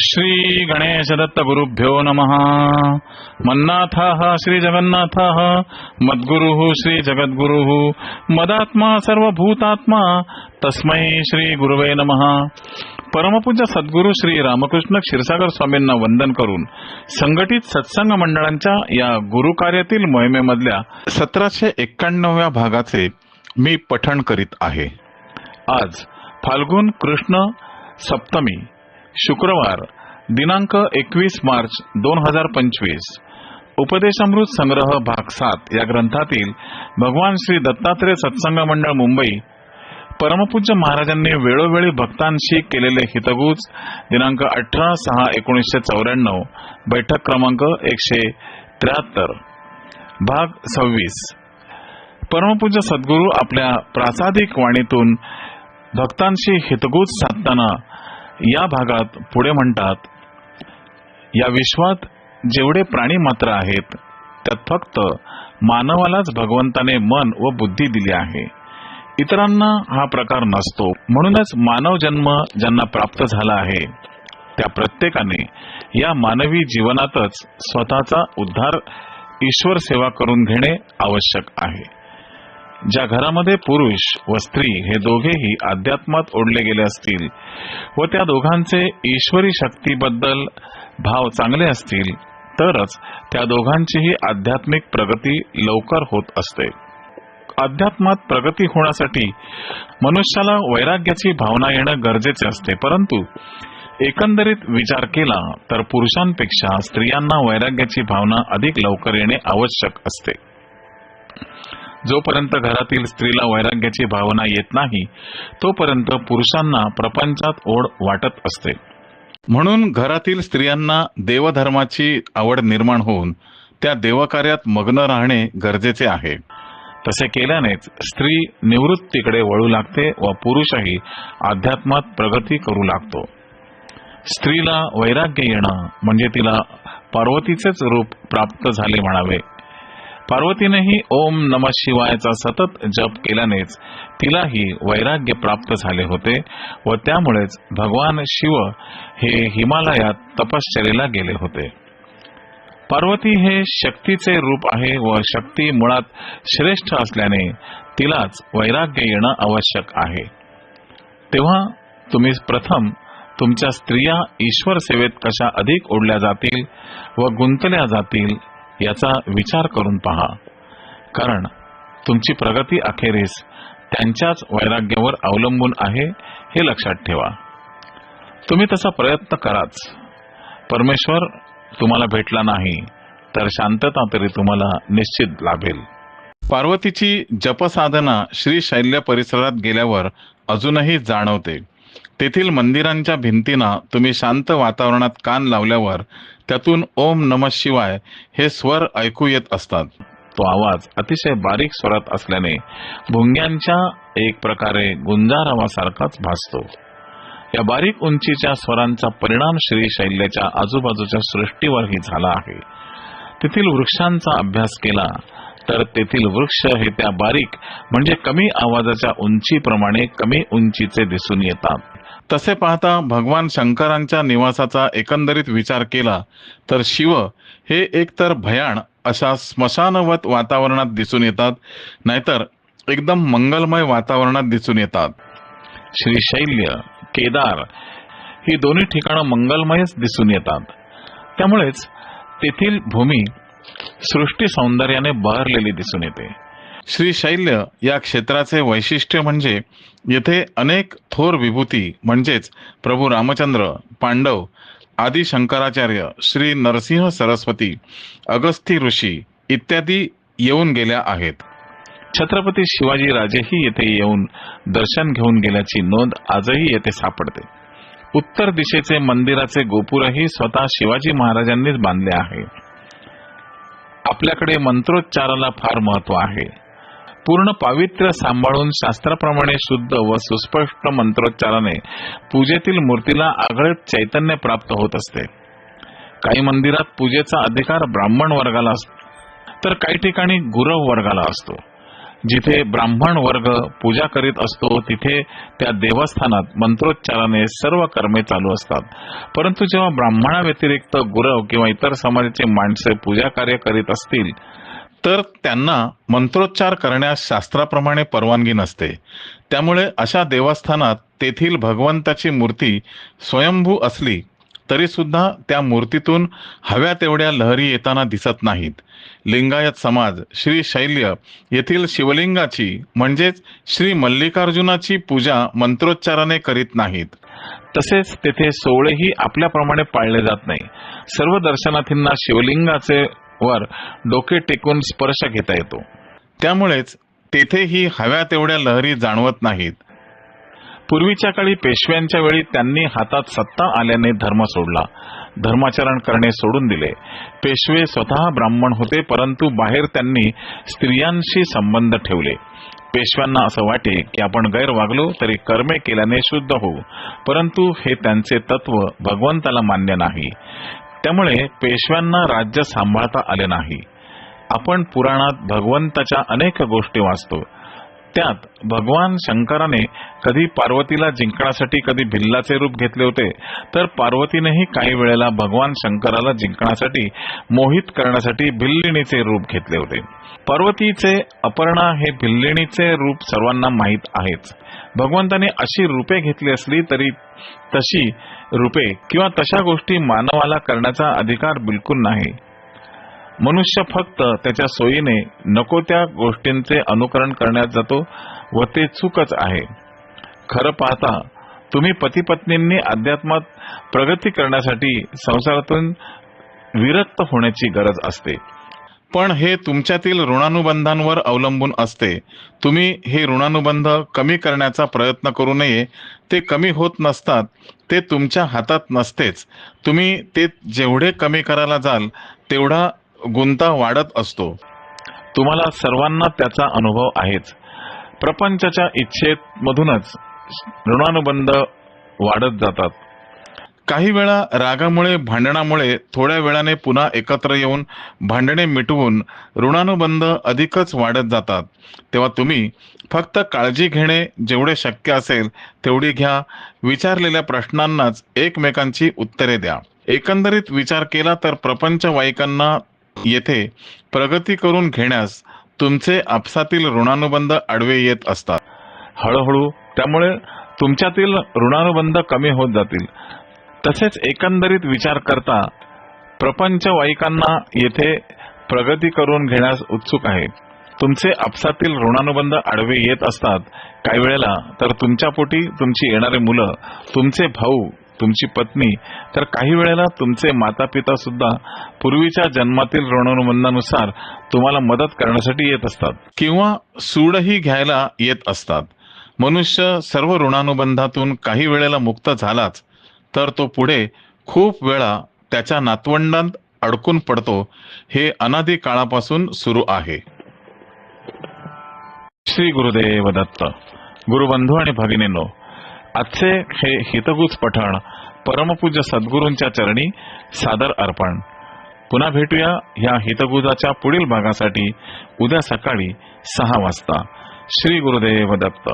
श्री गणेश दत्त गुरुभ्यो नमः। मन्नाथः श्री जगन्नाथः मद्गुरुः श्री जगद्गुरुः मदात्मा सर्वभूतात्मा तस्मै श्री गुरुवे नमः। परमपूज्य सद्गुरू श्री रामकृष्ण क्षीरसागर स्वामींना वंदन करून संघटित सत्संग मंडळांच्या या गुरुकार्यातील मोहिमेमधल्या सतराशे एक्क्याण्णव्या भागाचे मी पठण करीत आहे. आज फाल्गुन कृष्ण सप्तमी शुक्रवार दिनांक एकवीस मार्च दोन हजार पंचवीस. उपदेशामृत संग्रह भाग सात या ग्रंथातील भगवान श्री दत्तात्रय सत्संग मंडळ मुंबई परमपूज्य महाराजांनी वेळोवेळी भक्तांशी केलेले हितगुज दिनांक अठरा सहा एकोणीसशे चौऱ्याण्णव बैठक क्रमांक एकशे त्र्याहत्तर. भाग सव्वीस. परमपूज्य सद्गुरू आपल्या प्रासादिक वाणीतून भक्तांशी हितगुज साधताना या भागात पुढे म्हणतात या विश्वात जेवढे प्राणी मात्र आहेत त्यात फक्त मानवालाच भगवंताने मन व बुद्धी दिली आहे. इतरांना हा प्रकार नसतो. म्हणूनच मानव जन्म ज्यांना प्राप्त झाला आहे त्या प्रत्येकाने या मानवी जीवनातच स्वतःचा उद्धार ईश्वर सेवा करून घेणे आवश्यक आहे. ज्या घरामध्ये पुरुष व स्त्री हे दोघेही अध्यात्मात ओढले गेले असतील व त्या दोघांचे ईश्वरी शक्तीबद्दल भाव चांगले असतील तरच त्या दोघांचीही आध्यात्मिक प्रगती लवकर होत असते. अध्यात्मात प्रगती होण्यासाठी मनुष्याला वैराग्याची भावना येणं गरजेचे असते परंतु एकंदरीत विचार केला तर पुरुषांपेक्षा स्त्रियांना वैराग्याची भावना अधिक लवकर येणे आवश्यक असते. जोपर्यंत घरातील स्त्रीला वैराग्याची भावना येत नाही तोपर्यंत पुरुषांना प्रपंचात ओढ वाटत असते. म्हणून घरातील स्त्रियांना देवधर्माची आवड निर्माण होऊन त्या देवकार्यात मग्न राहणे गरजेचे आहे. तसे केल्यानेच स्त्री निवृत्तीकडे वळू लागते व पुरुषही अध्यात्मात प्रगती करू लागतो. स्त्रीला वैराग्य येणं म्हणजे तिला पार्वतीचेच रूप प्राप्त झाले म्हणावे. पार्वतीनेही ओम नम शिवायचा सतत जप केल्यानेच तिलाही वैराग्य प्राप्त झाले होते व त्यामुळेच भगवान शिव हे हिमालयात तपश्चर्येला गेले होते. पार्वती हे शक्तीचे रूप आहे व शक्ती मुळात श्रेष्ठ असल्याने तिलाच वैराग्य येणं आवश्यक आहे. तेव्हा तुम्ही प्रथम तुमच्या स्त्रिया ईश्वर सेवेत कशा अधिक ओढल्या जातील व गुंतल्या जातील याचा विचार करून पहा. कारण तुमची प्रगती अखेरीस त्यांच्याच वैराग्यावर अवलंबून आहे हे लक्षात ठेवा. तुम्ही तसा प्रयत्न कराच. परमेश्वर तुम्हाला भेटला नाही तर शांतता तरी तुम्हाला निश्चित लाभेल. पार्वतीची जपसाधना श्री शैल्य परिसरात गेल्यावर अजूनही जाणवते. तेथील मंदिरांच्या भिंतींना तुम्ही शांत वातावरणात कान लावल्यावर त्यातून ओम नम शिवाय हे स्वर ऐकू येत असतात. तो आवाज अतिशय बारीक स्वरात असल्याने भुंग्यांच्या एक प्रकारे गुंजारावासारखाच भासतो. या बारीक उंचीच्या स्वरांचा परिणाम श्री शैल्याच्या आजूबाजूच्या सृष्टीवरही झाला आहे. तेथील वृक्षांचा अभ्यास केला तर तेथील वृक्ष हे त्या बारीक म्हणजे कमी आवाजाच्या उंचीप्रमाणे कमी उंचीचे दिसून येतात. तसे पाहता भगवान शंकरांच्या निवासाचा एकंदरीत विचार केला तर शिव हे एकतर भयाण अशा स्मशानवत वातावरणात दिसून येतात नाहीतर एकदम मंगलमय वातावरणात दिसून येतात. श्री शैल्य केदार ही दोन्ही ठिकाणं मंगलमयच दिसून येतात. त्यामुळेच तेथील भूमी सृष्टी सौंदर्याने बहरलेली दिसून येते. श्री शैल्य या क्षेत्राचे वैशिष्ट्य म्हणजे येथे अनेक थोर विभूती म्हणजेच प्रभू रामचंद्र पांडव आदी शंकराचार्य श्री नरसिंह सरस्वती अगस्ती ऋषी इत्यादी येऊन गेल्या आहेत. छत्रपती शिवाजी राजेही येथे येऊन दर्शन घेऊन गेल्याची नोंद आजही येथे सापडते. उत्तर दिशेचे मंदिराचे गोपुरही स्वतः शिवाजी महाराजांनीच बांधले आहे. आपल्याकडे मंत्रोच्चाराला फार महत्त्व आहे. पूर्ण पावित्र्य सांभाळून शास्त्राप्रमाणे शुद्ध व सुस्पष्ट मंत्रोच्चाराने पूजेतील मूर्तीला आगळेच चैतन्य प्राप्त होत असते. काही मंदिरात पूजेचा अधिकार ब्राह्मण वर्गाला असतो तर काही ठिकाणी गुरव वर्गाला असतो. जिथे ब्राह्मण वर्ग पूजा करीत असतो तिथे त्या देवस्थानात मंत्रोच्चाराने सर्व कर्मे चालू असतात. परंतु जेव्हा ब्राह्मणा व्यतिरिक्त गुरव किंवा इतर समाजाचे माणसे पूजा कार्य करीत असतील तर त्यांना मंत्रोच्चार करण्यास शास्त्राप्रमाणे परवानगी नसते. त्यामुळे अशा देवस्थानात तेथील भगवंताची मूर्ती स्वयंभू असली तरी सुद्धा त्या मूर्तीतून हव्या तेवढ्या लहरी येताना दिसत नाहीत. लिंगायत समाज श्री शैल्य येथील शिवलिंगाची म्हणजेच श्री मल्लिकार्जुनाची पूजा मंत्रोच्चाराने करीत नाहीत. तसेच तेथे सोहळेही आपल्याप्रमाणे पाळले जात नाही. सर्व दर्शनार्थींना शिवलिंगाचे वर डोके टेकून स्पर्श घेता येतो. त्यामुळेच तेथेही हव्या तेवढ्या लहरी जाणवत नाहीत. पूर्वीच्या काळी पेशव्यांच्या वेळी त्यांनी हातात सत्ता आल्याने धर्म सोडला. धर्माचरण करणे सोडून दिले. पेशवे स्वतः ब्राह्मण होते परंतु बाहेर त्यांनी स्त्रियांशी संबंध ठेवले. पेशव्यांना असं वाटे की आपण गैर वागलो तरी कर्मे केल्याने शुद्ध होऊ. परंतु हे त्यांचे तत्व भगवंताला मान्य नाही. त्यामुळे पेशव्यांना राज्य सांभाळता आले नाही. आपण पुराणात भगवंताच्या अनेक गोष्टी वाचतो. त्यात भगवान शंकराने कधी पार्वतीला जिंकण्यासाठी कधी भिल्लाचे रूप घेतले होते तर पार्वतीनेही काही वेळेला भगवान शंकराला जिंकण्यासाठी मोहित करण्यासाठी भिल्लिणीचे रूप घेतले होते. पार्वतीचे अपर्णा हे भिल्लिणीचे रूप सर्वांना माहीत आहेच. भगवंताने अशी रूपे घेतली असली तरी तशी रूपे किंवा तशा गोष्टी मानवाला करण्याचा अधिकार बिलकुल नाही. मनुष्य फक्त त्याच्या सोयीने नको त्या गोष्टींचे अनुकरण करण्यात जातो व ते चूकच आहे. खरं पाहता तुम्ही पतीपत्नींनी अध्यात्मात प्रगती करण्यासाठी संसारातून विरक्त होण्याची गरज असते. पण हे तुमच्यातील ऋणानुबंधांवर अवलंबून असते. तुम्ही हे ऋणानुबंध कमी करण्याचा प्रयत्न करू नये. ते कमी होत नसतात ते तुमच्या हातात नसतेच. तुम्ही ते जेवढे कमी करायला जाल तेवढा गुंता वाढत असतो. तुम्हाला सर्वांना त्याचा अनुभव आहेच प्रपंचाच्या इच्छेत मधूनच ऋणानुबंध वाढत जातात. काही वेळा रागामुळे भांडणामुळे थोड्या वेळाने पुन्हा एकत्र येऊन भांडणे मिटवून ऋणानुबंध अधिकच वाढत जातात. तेव्हा तुम्ही फक्त काळजी घेणे जेवढे शक्य असेल तेवढी घ्या. विचारलेल्या प्रश्नांनाच एकमेकांची उत्तरे द्या. एकंदरीत विचार केला तर प्रपंच वाईकांना येथे प्रगती करून घेण्यास तुमचे आपसातील ऋणानुबंध आडवे येत असतात. हळूहळू त्यामुळे तुमच्यातील ऋणानुबंध कमी होत जातील. तसेच एकंदरीत विचार करता प्रपंच वाईकांना येथे प्रगती करून घेण्यास उत्सुक आहे. तुमचे आपसातील ऋणानुबंध आडवे येत असतात. काही वेळेला तर तुमच्या पोटी तुमची येणारे मुलं तुमचे भाऊ तुमची पत्नी तर काही वेळेला तुमचे माता पिता सुद्धा पूर्वीच्या जन्मातील ऋणानुबंधानुसार तुम्हाला मदत करण्यासाठी येत असतात किंवा सूडही घ्यायला येत असतात. मनुष्य सर्व ऋणानुबंधातून काही वेळेला मुक्त झालाच तर तो पुढे खूप वेळा त्याच्या नातवंडांत अडकून पडतो हे अनादी काळापासून सुरू आहे. श्री गुरुदेव दत्त गुरुबंधू आणि भगिनींनो आजचे हे हितगुज पठण परमपूज्य सद्गुरूंच्या चरणी सादर अर्पण. पुन्हा भेटूया ह्या हितगुजाच्या पुढील भागासाठी उद्या सकाळी सहा वाजता. श्री गुरुदेव दत्त.